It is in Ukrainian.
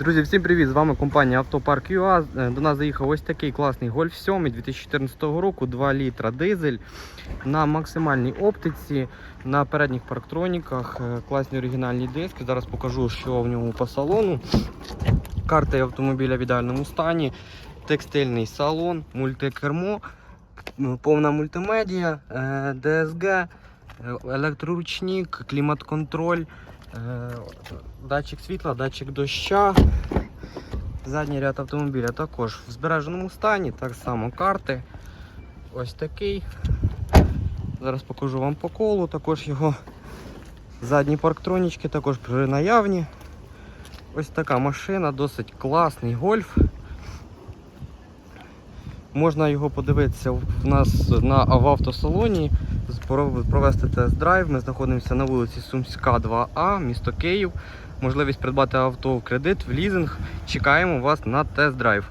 Друзі, всім привіт! З вами компанія Автопарк ЮА. Е, До нас заїхав ось такий класний Golf 7 2014 року, 2 літра дизель на максимальній оптиці, на передніх парктроніках, е, класні оригінальні диски. Зараз покажу, що в ньому по салону. Карта автомобіля в ідеальному стані, текстильний салон, мультикермо, повна мультимедіа, е, ДСГ, електроручник, клімат-контроль. Е, Датчик світла, датчик доща. Задній ряд автомобіля також в збереженому стані, так само карти. Ось такий. Зараз покажу вам по колу, також його задні парктронічки також при наявні. Ось така машина, досить класний гольф. Можна його подивитися в нас на в автосалоні, провести тест-драйв. Ми знаходимося на вулиці Сумська, 2А, місто Київ. Можливість придбати авто в кредит, в лізинг. Чекаємо вас на тест-драйв.